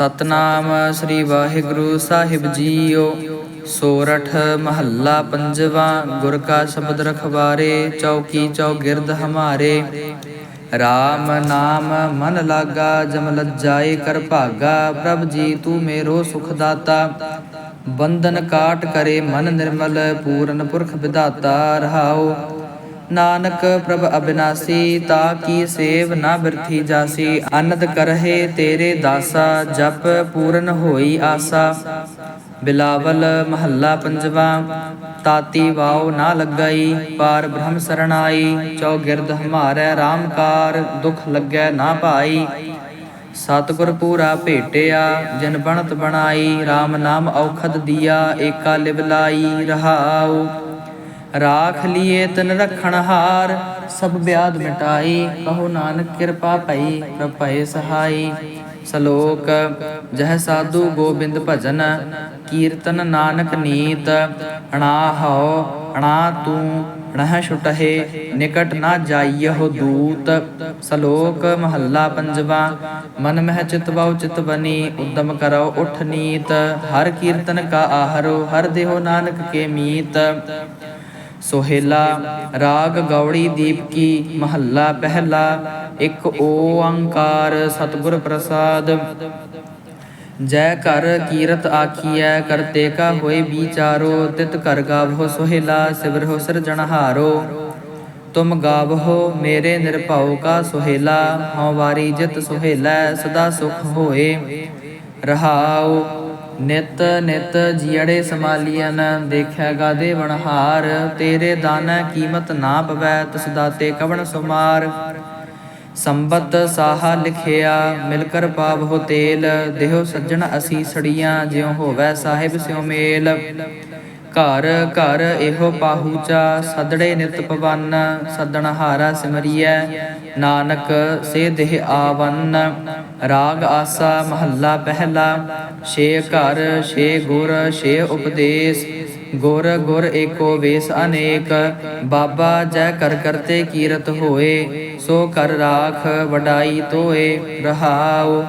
ਸਤਨਾਮ ਸ੍ਰੀ ਵਾਹਿਗੁਰੂ ਸਾਹਿਬ ਜੀਓ, ਸੋਰਠ ਮਹੱਲਾ ਪੰਜਵਾ, ਗੁਰ ਕਾ ਸ਼ਬਦ ਰਖਵਾਰੇ, ਚੌਕੀ ਚੌਗਿਰਦ ਹਮਾਰੇ। RAM ਨਾਮ ਮਨ ਲਾਗਾ, ਜਮ ਲੱਜਾਏ ਕਰ ਭਾਗਾ, ਪ੍ਰਭ ਜੀ ਤੂੰ ਮੇਰੋ ਸੁਖ ਦਾਤਾ। ਬੰਧਨ ਕਾਟ ਕਰੇ ਮਨ ਨਿਰਮਲ, ਪੂਰਨ ਪੁਰਖ ਵਿਦਾਤਾ ਰਹਾਓ। ਨਾਨਕ ਪ੍ਰਭ ਅਬਿਨਾਸੀ, ਤਾ ਕੀ ਸੇਵ ਨਾ ਬਿਰਥੀ ਜਾਸੀ? ਅਨੰਦ ਕਰਹਿ ਤੇਰੇ ਦਾਸਾ, ਜਪ ਪੂਰਨ ਹੋਈ ਆਸਾ। ਬਿਲਾਵਲ ਮਹੱਲਾ ਪੰਜਵਾ, ਤਾਤੀ ਵਾਉ ਨਾ ਲੱਗਈ, ਪਾਰ ਬ੍ਰਹਮ ਸਰਣਾਈ। ਚੌਗਿਰਦ ਹਮਾਰੈ ਰਾਮਕਾਰ ਦੁਖ ਲੱਗੈ ਨਾ ਭਾਈ। ਸਤਿਗੁਰ ਪੂਰਾ ਭੇਟਿਆ, ਜਿਨ ਬਣਤ ਬਣਾਈ। RAM ਨਾਮ ਔਖਦ ਦੀਆ, ਏਕਾ ਲਿਵ ਲਾਈ, ਰਹਾਉ। ਰਾਖ ਲੀਏ ਤਨ ਰਖਣ ਹਾਰ, ਸਭ ਬਿਆਦ ਮਿਟਾਈ, ਕਹੋ ਨਾਨਕ ਕਿਰਪਾ ਭਈ ਪ੍ਰਭ ਭਏ ਸਹਾਈ। ਸ਼ਲੋਕ, ਜਹ ਸਾਧੂ ਗੋਬਿੰਦ ਭਜਨ, ਕੀਰਤਨ ਨਾਨਕ ਨੀਤ, ਅਣਾ ਹਉ, ਅਣਾ ਤੂੰ ਅਣਹ ਛੁਟਹਿ, ਨਿਕਟ ਨਾ ਜਾਈਹੁ ਦੂਤ। ਸ਼ਲੋਕ, ਮਹੱਲਾ ਪੰਜਵਾ, ਮਨ ਮਹਿ ਚਿਤ ਬਹੁ ਚਿਤ ਬਨੀ, ਉਦਮ ਕਰੋ ਉਠ ਨੀਤ। ਹਰ ਕੀਰਤਨ ਕਾ ਆਹਰੋ, ਹਰ ਦੇਹੋ ਨਾਨਕ ਕੇ ਮੀਤ। ਸੋਹੇਲਾ, ਰਾਗ ਗੌੜੀ ਦੀਪ ਕੀ ਮਹੱਲਾ ਪਹਿਲਾ, ਇੱਕ ਓੰਕਾਰ ਸਤਿਗੁਰ ਪ੍ਰਸਾਦ। ਜੈ ਕਰ ਕੀਰਤ ਆਖੀਐ ਕਰਤੇ ਕਾ ਹੋਏ ਵਿਚਾਰੋ, ਤਿਤ ਕਰ ਗਾਵੋ ਸੋਹੇਲਾ ਸਿਵਰਹੁ ਸਿਰਜਣਹਾਰੋ ਤੁਮ ਗਾਵਹੋ ਮੇਰੇ ਨਿਰਭਉ ਕਾ ਸੁਹੇਲਾ, ਹਉ ਵਾਰੀ ਜਿਤ ਸੁਹੇਲਾ, ਸਦਾ ਸੁਖ ਹੋਏ। ਰਹਾਉ ਨਿਤ ਨਿਤ ਜੀੜੇ ਸਮਾਲੀਆਂ ਦੇਖਿਆ ਗਾਦੇ ਵਣਹਾਰ, ਤੇਰੇ ਦਾਨਾ ਕੀਮਤ ਨਾ ਪਵੈ, ਤਿਸ ਦਾਤੇ ਕਵਣ ਸੁਮਾਰ। ਸੰਬਤ ਸਾਹ ਲਿਖਿਆ ਮਿਲ ਕਰ ਪਾਵਹੁ ਤੇਲ, ਦੇਹੋ ਸੱਜਣ ਅਸੀਂ ਸੜੀਆਂ, ਜਿਉ ਹੋਵੈ ਸਾਹਿਬ ਸਿਉ ਮੇਲ। ਘਰ ਘਰ ਇਹੋ ਪਾਹੂਚਾ ਸਦੜੇ ਨਿਤ ਪਵਨ, ਸਦਣ ਹਾਰਾ ਸਿਮਰੀਐ। ਨਾਨਕ, ਸੇ ਦੇਹ ਆਵਨ, ਰਾਗ ਆਸਾ ਮਹੱਲਾ ਪਹਿਲਾ। ਛੇ ਘਰ, ਛੇ ਗੁਰ, ਛੇ ਉਪਦੇਸ਼। ਗੁਰ ਗੁਰ ਏਕੋ ਵੇਸ ਅਨੇਕ, ਬਾਬਾ ਜੈ ਕਰ ਕਰਤੇ ਕੀਰਤ ਹੋਏ, ਸੋ ਕਰ ਰਾਖ ਵਡਾਈ ਤੋਏ ਰਹਾਉ।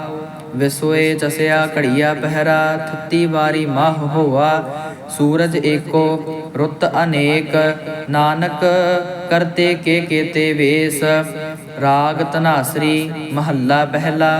ਵਿਸੋਏ ਚਸਿਆ ਘੜੀਆ ਪਹਿਰਾ, ਥੱਤੀ ਵਾਰੀ ਮਾਹ ਹੋਆ। ਸੂਰਜ ਏਕੋ, ਰੁੱਤ ਅਨੇਕ, ਨਾਨਕ ਕਰਤੇ ਕੇ ਕੇਤੇ ਵੇਸ। ਰਾਗ ਤਨਾਸਰੀ ਮਹੱਲਾ ਪਹਿਲਾ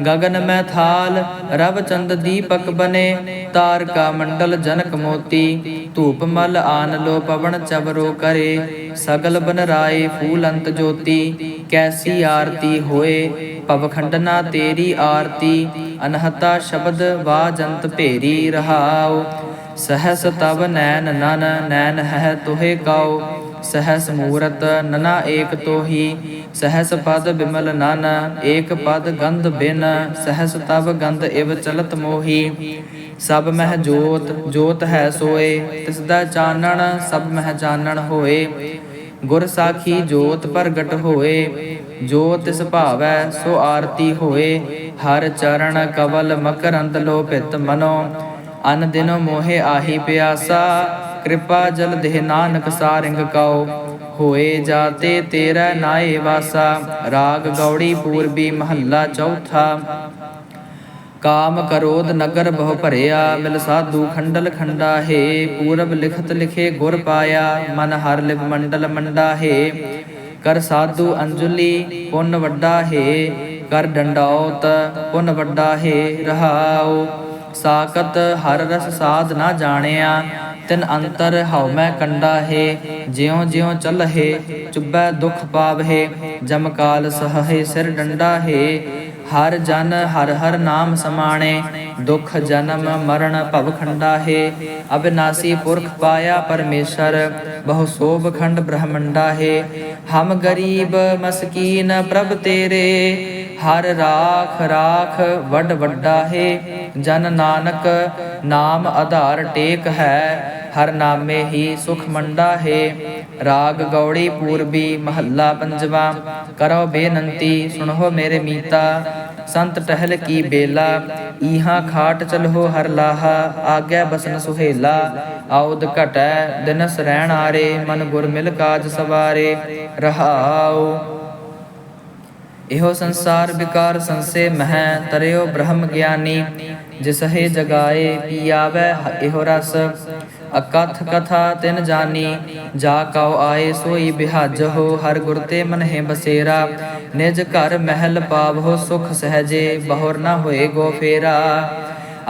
ਗगन ਮੈਂ ਥਾਲ ਰਵ ਚੰਦ ਦੀਪਕ ਬਨੇ, ਤਾਰਕਾ ਮੰਡਲ ਜਨਕ ਮੋਤੀ, ਧੂਪ ਮਲ ਆਨ ਲੋ ਪਵਨ ਚਵਰੋ ਕਰੇ, ਸਗਲ ਬਨ ਰਾਏ ਫੂਲ ਅੰਤ ਜੋਤੀ, ਕੈਸੀ ਆਰਤੀ ਹੋਏ, ਪਵਖੰਡਨਾ ਤੇਰੀ ਆਰਤੀ, ਅਨਹਤਾ ਸ਼ਬਦ ਵਾਜੰਤ ਭੇਰੀ ਰਹਾਉ, ਸਹਸ ਤਵ ਨੈਨ ਨਨ ਨੈਨ ਹੈ ਤੁਹੇ ਕਾਉ ਸਹਸ ਮੂਰਤ ਨਨਾ ਏਕ ਤੋਹੀ, ਸਹਸ ਪਦ ਬਿਮਲ ਨਨ, ਏਕ ਪਦ ਗੰਧ ਬਿਨ, ਸਹਸ ਤਬ ਗੰਧ ਇਵ ਚਲਤ ਮੋਹੀ। ਸਭ ਮਹਿ ਜੋਤ ਜੋਤ ਹੈ ਸੋਏ, ਤਿਸ ਦਾ ਚਾਨਣ ਸਭ ਮਹਿ ਚਾਨਣ ਹੋਏ। ਗੁਰ ਸਾਖੀ ਜੋਤ ਪ੍ਰਗਟ ਹੋਏ, ਜੋ ਤਿਸ ਭਾਵੈ ਸੋ ਆਰਤੀ ਹੋਏ। ਹਰ ਚਰਨ ਕਵਲ ਮਕਰੰਦ ਲੋਭਿਤ ਮਨੋ, ਅਨ ਦਿਨੋ ਮੋਹਿ ਆਹੀ ਪਿਆਸਾ। ਕਿਰਪਾ ਜਲ ਦੇਹ ਨਾਨਕ ਸਾਰਿੰਗ ਕਉ ਹੋਏ ਜਾਤੇ ਤੇਰਾ ਨਾਏ ਵਾਸਾ। ਰਾਗ ਗੌੜੀ ਪੂਰਬੀ ਮਹੱਲਾ ਚੌਥਾ। ਕਾਮ ਕਰੋਧ ਨਗਰ ਬਹੁ ਭਰਿਆ। ਮਿਲ ਸਾਧੂ ਖੰਡਲ ਖੰਡਾ ਹੈ। ਪੂਰਬ ਲਿਖਤ ਲਿਖੇ ਗੁਰ ਪਾਇਆ। ਮਨ ਹਰ ਲਿਵ ਮੰਡਲ ਮੰਡਾ ਹੈ। ਕਰ ਸਾਧੂ ਅੰਜੁਲੀ ਪੁੰਨ ਵੱਡਾ ਹੈ। ਕਰ ਡੰਡੌਤ ਪੁੰਨ ਵੱਡਾ ਹੈ। ਰਹਾਉ। ਸਾਕਤ ਹਰ ਰਸ ਸਾਧ ਨਾ ਜਾਣਿਆ। ਤਿਨ ਅੰਤਰ ਹਉ ਮੈਂ ਕੰਡਾ ਹੈ, ਜਿਉ ਜਿਉ ਚੱਲਹਿ ਚੁੱਬੈ ਦੁਖ ਪਾਵਹਿ ਜਮ ਕਾਲ ਸਹਹਿ ਸਿਰ ਡੰਡਾ ਹੈ। ਹਰ ਜਨ ਹਰ ਹਰ ਨਾਮ ਸਮਾਣੇ, ਦੁਖ ਜਨਮ ਮਰਨ ਭਵ ਖੰਡਾ ਹੈ। ਅਬਿਨਾਸੀ ਪੁਰਖ ਪਾਇਆ ਪਰਮੇਸ਼ਰ, ਬਹੁ ਸੋਭ ਖੰਡ ਬ੍ਰਹਮੰਡਾ ਹੈ। ਹਮ ਗਰੀਬ ਮਸਕੀਨ ਪ੍ਰਭ ਤੇਰੇ, ਹਰ ਰਾਖ ਰਾਖ ਵੱਡ ਵੱਡਾ ਹੈ। ਜਨ ਨਾਨਕ ਨਾਮ ਆਧਾਰ ਟੇਕ ਹੈ, ਹਰ ਨਾਮੇ ਹੀ ਸੁਖ ਮੰਡਾ ਹੈ। ਰਾਗ ਗੌੜੀ ਪੂਰਬੀ ਮਹੱਲਾ ਪੰਜਵਾ, ਕਰੋ ਬੇਨੰਤੀ, ਸੁਣੋ ਮੇਰੇ ਮੀਤਾ। ਸੰਤ ਟਹਿਲ ਕੀ ਬੇਲਾ, ਈਹਾ ਖਾਟ ਚਲੋ ਹਰ ਲਾਹਾ, ਆਗਿਆ ਬਸਨ ਸੁਹੇਲਾ। ਆਉਦ ਘਟੈ ਦਿਨਸ ਰਹਿਣ ਆਰੇ, ਮਨ ਗੁਰ ਮਿਲ ਕਾਜ ਸਵਾਰੇ, ਰਹਾਉ। ਇਹੋ ਸੰਸਾਰ ਵਿਕਾਰ ਸੰਸੇ ਮਹਿ, ਤਰਿਓ ਬ੍ਰਹਮ ਗਿਆਨੀ, ਜਿਸ ਜਗਾਏ ਪੀ ਇਹੋ ਰਸ। ਅਕਥ ਕਥਾ ਤਿਨ ਜਾਨੀ, ਜਾ ਕਉ ਆਏ ਸੋਈ ਬਿਹਾਜ ਹੋ, ਹਰ ਗੁਰ ਤੇ ਮਨ ਬਸੇਰਾ। ਨਿਜ ਘਰ ਮਹਿਲ ਪਾਵਹੁ, ਸੁਖ ਸਹਜੇ, ਬਹੁਰ ਨਾ ਹੋਏ ਗੋ ਫੇਰਾ।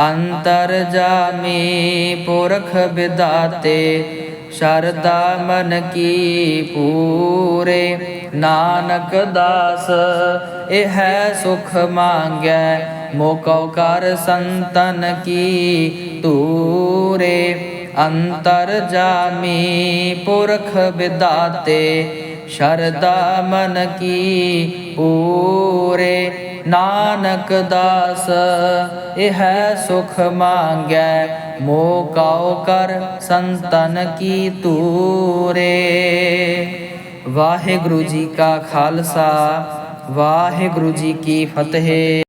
ਅੰਤਰ ਜਾਮੀ ਪੁਰਖ ਵਿਦਾਤੇ ਸ਼ਰਦਾ ਮਨ ਕੀ ਪੂਰੇ। ਨਾਨਕ ਦਾਸ, ਇਹ ਹੈ ਸੁਖ ਮੰਗੈ। ਮੋਕਉ ਕਰ ਸੰਤਨ ਕੀ ਤੂਰੇ ਅੰਤਰ ਜਾਮੀ ਪੁਰਖ ਵਿਦਾਤੇ ਸ਼ਰਦਾ ਮਨ ਕੀ ਪੂਰੇ। ਨਾਨਕ ਦਾਸ, ਇਹ ਹੈ ਸੁਖ ਮੰਗੈ। ਮੋਕਾਉ ਕਰ ਸੰਤਨ ਕੀ ਤੂਰੇ? ਵਾਹਿਗੁਰੂ ਜੀ ਕਾ ਖਾਲਸਾ ਵਾਹਿਗੁਰੂ ਜੀ ਕੀ ਫਤਿਹ।